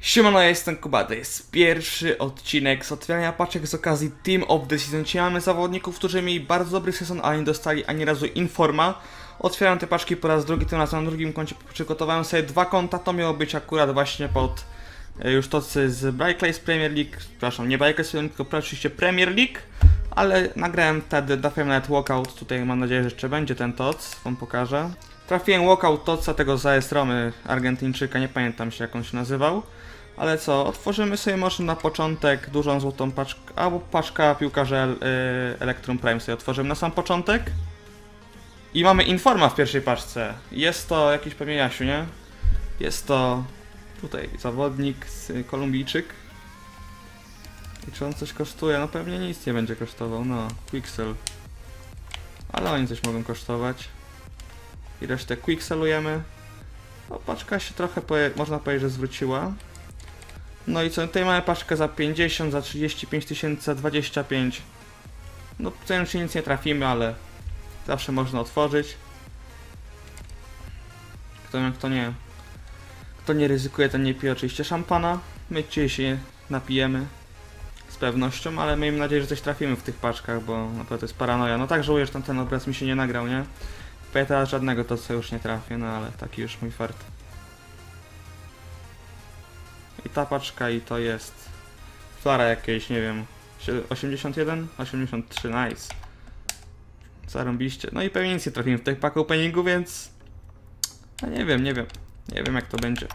Siemano, ja jestem Kuba, to jest pierwszy odcinek z otwierania paczek z okazji Team of the Season. Dzisiaj mamy zawodników, którzy mieli bardzo dobry sezon, ale nie dostali ani razu informa. Otwieram te paczki po raz drugi, tym razem na drugim koncie przygotowałem sobie dwa konta, to miało być akurat właśnie pod e, już to z Brightlace Premier League, przepraszam, nie Brightlace Premier League, tylko oczywiście Premier League, ale nagrałem wtedy, trafiłem nawet walkout, tutaj mam nadzieję, że jeszcze będzie ten TOC, wam pokażę. Trafiłem walkout TOCa tego z AS Romy, Argentyńczyka, nie pamiętam się jak on się nazywał. Ale co, otworzymy sobie może na początek dużą złotą paczkę, albo paczka piłkarza y, Electrum Prime sobie otworzymy na sam początek. I mamy informa w pierwszej paczce. Jest to jakiś pewnie Jasiu, nie? Jest to tutaj zawodnik, z- Kolumbijczyk. I czy on coś kosztuje? No pewnie nic nie będzie kosztował, no. Quixel. Ale oni coś mogą kosztować. I resztę quickselujemy. No, paczka się trochę, poje, można powiedzieć, że zwróciła. No i co, tutaj mamy paczkę za 50, za 35 tysięcy, za 25. No tutaj już nic nie trafimy, ale zawsze można otworzyć. Kto, kto nie, kto nie ryzykuje, ten nie pije oczywiście szampana. My dzisiaj się napijemy z pewnością, ale miejmy nadzieję, że coś trafimy w tych paczkach, bo naprawdę to jest paranoja. No tak żałuję, że tam ten obraz mi się nie nagrał, nie? Teraz żadnego to co już nie trafię, no ale taki już mój fart. I ta paczka i to jest flara jakieś, nie wiem, sie- 81? 83, nice. Zarąbiście. No i pewnie nic nie trafimy w tych pack openingu, więc... No nie wiem, nie wiem. Nie wiem jak to będzie.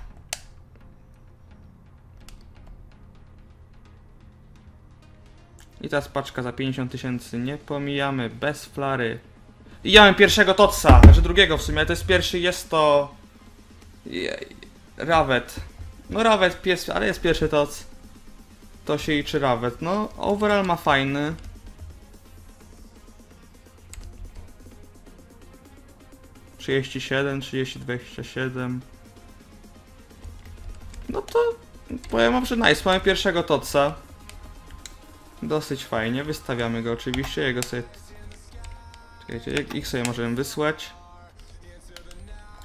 I teraz paczka za 50 tysięcy. Nie pomijamy, bez flary. I ja mam pierwszego Totsa, znaczy drugiego w sumie, ale to jest pierwszy, jest to... Rawet. No Rawet pies, ale jest pierwszy toc. To się liczy Rawet. No, overall ma fajny. Trzydzieści siedem, trzydzieści dwadzieścia siedem. No to powiem wam, że nice. Mamy pierwszego totsa. Dosyć fajnie. Wystawiamy go oczywiście. Jego sobie. Czekajcie, jak- ich sobie możemy wysłać.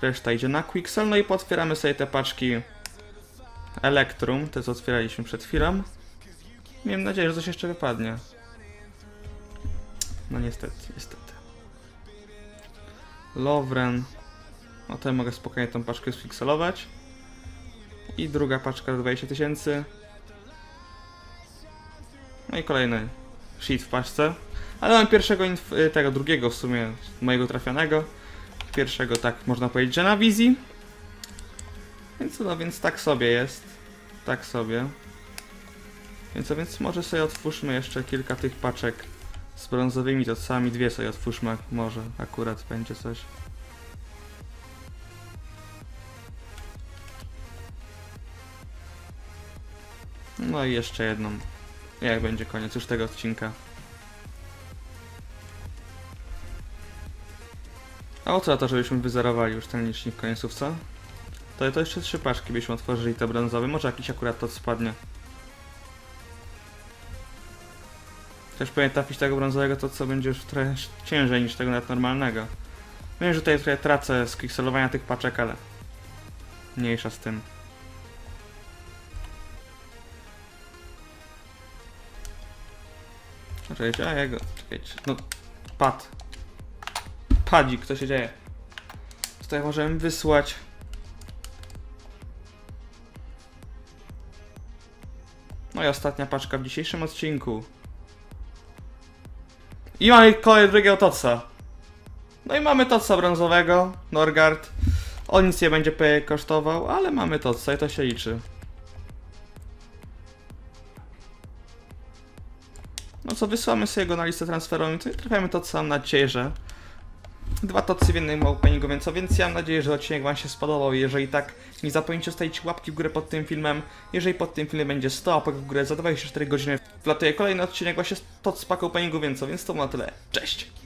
Reszta idzie na Quixel. No i potwieramy sobie te paczki Elektrum, te co otwieraliśmy przed chwilą. Miałem nadzieję, że coś jeszcze wypadnie. No niestety, niestety. Lovren. To ja mogę spokojnie tą paczkę sfikselować. I druga paczka za 20 tysięcy. No i kolejny sheet w paczce. Ale mam pierwszego, y, tego drugiego w sumie, mojego trafionego. Pierwszego, tak można powiedzieć, że na wizji. Więc no, więc tak sobie jest. Tak sobie. Więc, więc może sobie otwórzmy jeszcze kilka tych paczek z brązowymi tocami. Dwie sobie otwórzmy, może akurat będzie coś. No i jeszcze jedną. Jak będzie koniec już tego odcinka. A o co to, żebyśmy wyzerowali już ten licznik końców, co? To, to jeszcze trzy paczki byśmy otworzyli te brązowe. Może jakiś akurat to spadnie. Też powinien trafić tego brązowego, to co będzie już trochę ciężej niż tego nawet normalnego. Wiem, że tutaj trochę tracę z pikselowania tych paczek, ale mniejsza z tym. Czekajcie, a jego, czekajcie, no pad. Padzik, co się dzieje? Tutaj możemy wysłać. No i ostatnia paczka w dzisiejszym odcinku. I mamy kolej drugiego Totsa. No i mamy Totsa brązowego, Norgard. On nic nie będzie kosztował, ale mamy Totsa i to się liczy. No co, wysłamy sobie go na listę transferową i trafiamy Totsa, nadzieję, że dwa tocy w jednym openingu, więc więc ja mam nadzieję, że odcinek Wam się spodobał. Jeżeli tak, nie zapomnijcie zostawić łapki w górę pod tym filmem. Jeżeli pod tym filmem będzie 100 łapek w górę, za 24 godziny wlatuje kolejny odcinek właśnie z tot z pack openingu, więc więc to na tyle. Cześć!